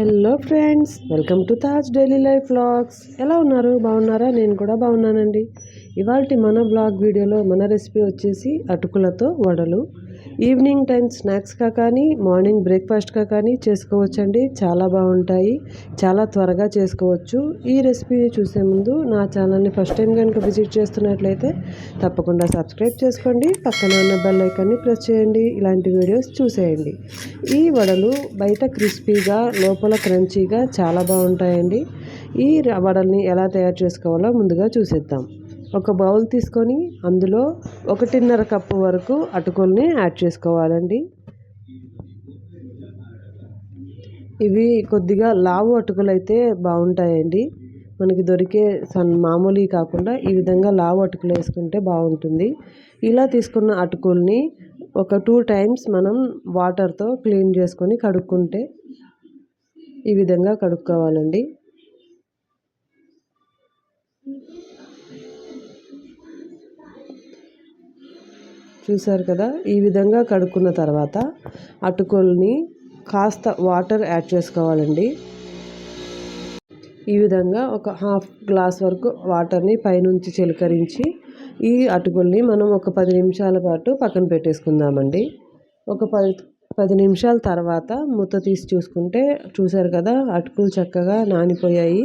Hello friends welcome to Taj daily life vlogs ఎలా ఉన్నారు? బాగున్నారా? నేను కూడా బాగున్నానండి. ఇవాళ మన బ్లాగ్ వీడియోలో మన రెసిపీ వచ్చేసి అటుకులతో వడలు. ఈవినింగ్ టైం స్నాక్స్గా కానీ మార్నింగ్ బ్రేక్ఫాస్ట్గా కానీ చేసుకోవచ్చండి. చాలా బాగుంటాయి. చాలా త్వరగా చేసుకోవచ్చు. ఈ రెసిపీని చూసే ముందు నా ఛానల్ని ఫస్ట్ టైం కనుక విజిట్ చేస్తున్నట్లయితే తప్పకుండా సబ్స్క్రైబ్ చేసుకోండి. పక్కన ఉన్న బెల్ ఐకాన్ని ప్రెస్ చేయండి. ఇలాంటి వీడియోస్ చూసేయండి. ఈ వడలు బయట క్రిస్పీగా లోపల క్రంచీగా చాలా బాగుంటాయండి. ఈ వడల్ని ఎలా తయారు చేసుకోవాలో ముందుగా చూసేద్దాం. ఒక బౌల్ తీసుకొని అందులో ఒకటిన్నర కప్పు వరకు అటుకుల్ని యాడ్ చేసుకోవాలండి. ఇవి కొద్దిగా లావు అటుకులు అయితే బాగుంటాయండి. మనకి దొరికే సన్ మామూలు కాకుండా ఈ విధంగా లావు అటుకులు వేసుకుంటే బాగుంటుంది. ఇలా తీసుకున్న అటుకుల్ని ఒక టూ టైమ్స్ మనం వాటర్తో క్లీన్ చేసుకొని కడుక్కుంటే ఈ విధంగా కడుక్కోవాలండి. చూసారు కదా? ఈ విధంగా కడుక్కున్న తర్వాత అటుకుల్ని కాస్త వాటర్ యాడ్ చేసుకోవాలండి. ఈ విధంగా ఒక హాఫ్ గ్లాస్ వరకు వాటర్ని పైనుంచి చిలకరించి ఈ అటుకుల్ని మనం ఒక పది నిమిషాల పాటు పక్కన పెట్టేసుకుందామండి. ఒక పది పది నిమిషాల తర్వాత మూత తీసి చూసుకుంటే చూసారు కదా? అటుకులు చక్కగా నానిపోయాయి.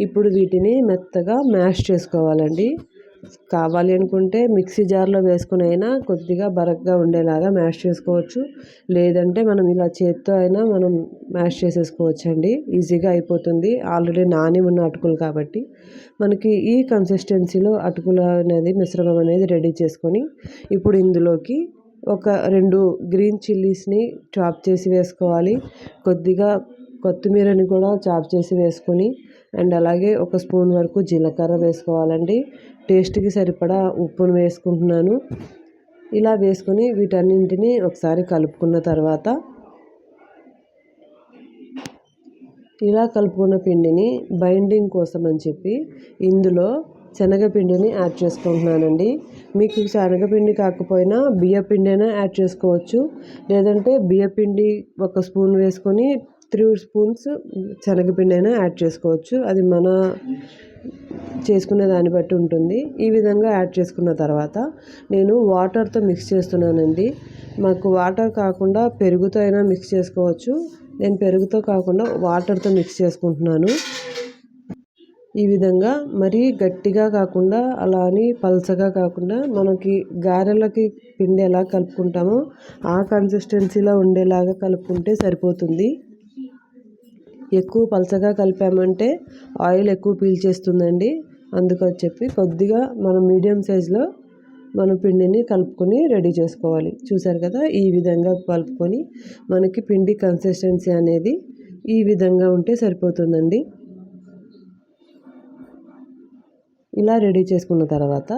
ఇప్పుడు వీటిని మెత్తగా మ్యాష్ చేసుకోవాలండి. కావాలి అనుకుంటే మిక్సీ జార్లో వేసుకుని అయినా కొద్దిగా బరగ్గా ఉండేలాగా మ్యాష్ చేసుకోవచ్చు. లేదంటే మనం ఇలా చేత్తో అయినా మనం మ్యాష్ చేసేసుకోవచ్చు అండి ఈజీగా అయిపోతుంది. ఆల్రెడీ నాని ఉన్న అటుకులు కాబట్టి. మనకి ఈ కన్సిస్టెన్సీలో అటుకులు అనేది మిశ్రమం అనేది రెడీ చేసుకొని ఇప్పుడు ఇందులోకి ఒక రెండు గ్రీన్ చిల్లీస్ని చాప్ చేసి వేసుకోవాలి. కొద్దిగా కొత్తిమీరని కూడా చాప్ చేసి వేసుకొని అండ్ అలాగే ఒక స్పూన్ వరకు జీలకర్ర వేసుకోవాలండి. టేస్ట్కి సరిపడా ఉప్పును వేసుకుంటున్నాను. ఇలా వేసుకొని వీటన్నింటినీ ఒకసారి కలుపుకున్న తర్వాత ఇలా కలుపుకున్న పిండిని బైండింగ్ కోసం అని చెప్పి ఇందులో శనగపిండిని యాడ్ చేసుకుంటున్నానండి. మీకు శనగపిండి కాకపోయినా బియ్యపిండి అయినా యాడ్ చేసుకోవచ్చు. లేదంటే బియ్యపిండి ఒక స్పూన్ వేసుకొని త్రీ స్పూన్స్ శనగపిండి అయినా యాడ్ చేసుకోవచ్చు. అది మన చేసుకునే దాన్ని బట్టి ఉంటుంది. ఈ విధంగా యాడ్ చేసుకున్న తర్వాత నేను వాటర్తో మిక్స్ చేస్తున్నానండి. మాకు వాటర్ కాకుండా పెరుగుతో అయినా మిక్స్ చేసుకోవచ్చు. నేను పెరుగుతో కాకుండా వాటర్తో మిక్స్ చేసుకుంటున్నాను. ఈ విధంగా మరీ గట్టిగా కాకుండా అలా అని పల్చగా కాకుండా మనకి గారెలకి పిండి ఎలా కలుపుకుంటామో ఆ కన్సిస్టెన్సీలో ఉండేలాగా కలుపుకుంటే సరిపోతుంది. ఎక్కువ పలచగా కలిపామంటే ఆయిల్ ఎక్కువ పీల్చేస్తుందండి. అందుకని చెప్పి కొద్దిగా మనం మీడియం సైజులో మన పిండిని కలుపుకొని రెడీ చేసుకోవాలి. చూసారు కదా ఈ విధంగా కలుపుకొని మనకి పిండి కన్సిస్టెన్సీ అనేది ఈ విధంగా ఉంటే సరిపోతుందండి. ఇలా రెడీ చేసుకున్న తర్వాత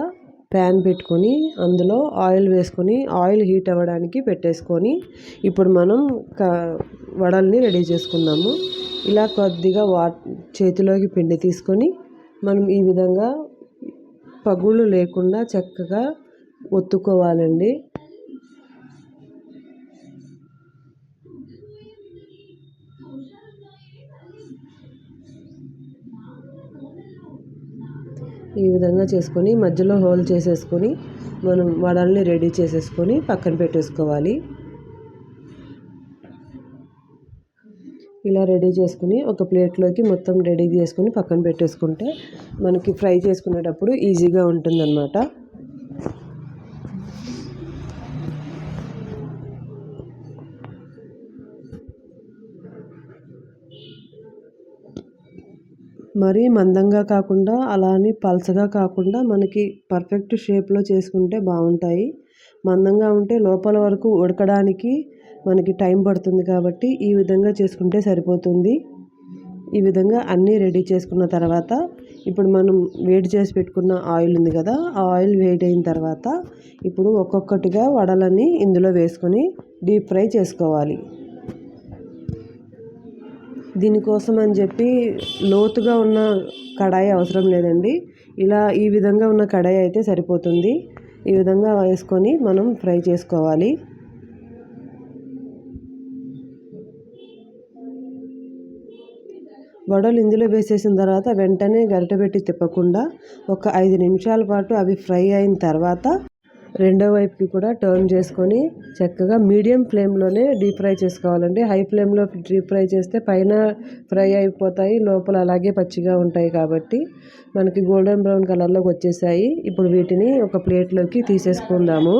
ప్యాన్ పెట్టుకొని అందులో ఆయిల్ వేసుకొని ఆయిల్ హీట్ అవ్వడానికి పెట్టేసుకొని ఇప్పుడు మనం వడల్ని రెడీ చేసుకుందాము ఇలా కొద్దిగా వా చేతిలోకి పిండి తీసుకొని మనం ఈ విధంగా పగుళ్ళు లేకుండా చక్కగా ఒత్తుకోవాలండి. ఈ విధంగా చేసుకొని మధ్యలో హోల్ చేసేసుకొని మనం వడల్ని రెడీ చేసేసుకొని పక్కన పెట్టేసుకోవాలి. ఇలా రెడీ చేసుకుని ఒక ప్లేట్లోకి మొత్తం రెడీ చేసుకుని పక్కన పెట్టేసుకుంటే మనకి ఫ్రై చేసుకునేటప్పుడు ఈజీగా ఉంటుందన్నమాట. మరీ మందంగా కాకుండా అలా అని పలసగా కాకుండా మనకి పర్ఫెక్ట్ షేప్లో చేసుకుంటే బాగుంటాయి. మందంగా ఉంటే లోపల వరకు ఉడకడానికి మనకి టైం పడుతుంది కాబట్టి ఈ విధంగా చేసుకుంటే సరిపోతుంది. ఈ విధంగా అన్నీ రెడీ చేసుకున్న తర్వాత ఇప్పుడు మనం వేడి చేసి పెట్టుకున్న ఆయిల్ ఉంది కదా ఆ ఆయిల్ వేడి అయిన తర్వాత ఇప్పుడు ఒక్కొక్కటిగా వడలని ఇందులో వేసుకొని డీప్ ఫ్రై చేసుకోవాలి. దీనికోసం అని చెప్పి లోతుగా ఉన్న కడాయి అవసరం లేదండి. ఇలా ఈ విధంగా ఉన్న కడాయి అయితే సరిపోతుంది. ఈ విధంగా వేసుకొని మనం ఫ్రై చేసుకోవాలి. వడలు ఇందులో వేసేసిన తర్వాత వెంటనే గరిటె పెట్టి తిప్పకుండా ఒక ఐదు నిమిషాల పాటు అవి ఫ్రై అయిన తర్వాత రెండో వైపుకి కూడా టర్న్ చేసుకొని చక్కగా మీడియం ఫ్లేమ్లోనే డీప్ ఫ్రై చేసుకోవాలండి. హై ఫ్లేమ్లో డీప్ ఫ్రై చేస్తే పైన ఫ్రై అయిపోతాయి లోపల అలాగే పచ్చిగా ఉంటాయి కాబట్టి మనకి గోల్డెన్ బ్రౌన్ కలర్లోకి వచ్చేసాయి. ఇప్పుడు వీటిని ఒక ప్లేట్లోకి తీసేసుకుందాము.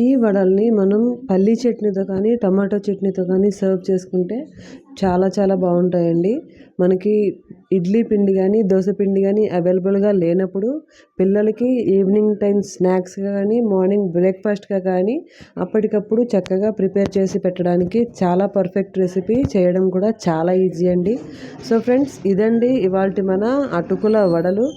ఈ వడల్ని మనం పల్లీ చట్నీతో కానీ టమాటో చట్నీతో కానీ సర్వ్ చేసుకుంటే చాలా చాలా బాగుంటాయండి. మనకి ఇడ్లీ పిండి కానీ దోశ పిండి కానీ అవైలబుల్గా లేనప్పుడు పిల్లలకి ఈవినింగ్ టైం స్నాక్స్గా కానీ మార్నింగ్ బ్రేక్ఫాస్ట్గా కానీ అప్పటికప్పుడు చక్కగా ప్రిపేర్ చేసి పెట్టడానికి చాలా పర్ఫెక్ట్ రెసిపీ చేయడం కూడా చాలా ఈజీ అండి. సో ఫ్రెండ్స్ ఇదండి ఇవాళ మన అటుకుల వడలు.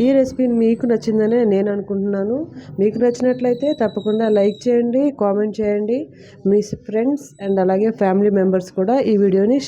ఈ రెసిపీ మీకు నచ్చిందనే నేను అనుకుంటున్నాను. మీకు నచ్చినట్లయితే తప్పకుండా లైక్ చేయండి కామెంట్ చేయండి. మీ ఫ్రెండ్స్ అండ్ అలాగే ఫ్యామిలీ మెంబర్స్ కూడా ఈ వీడియోని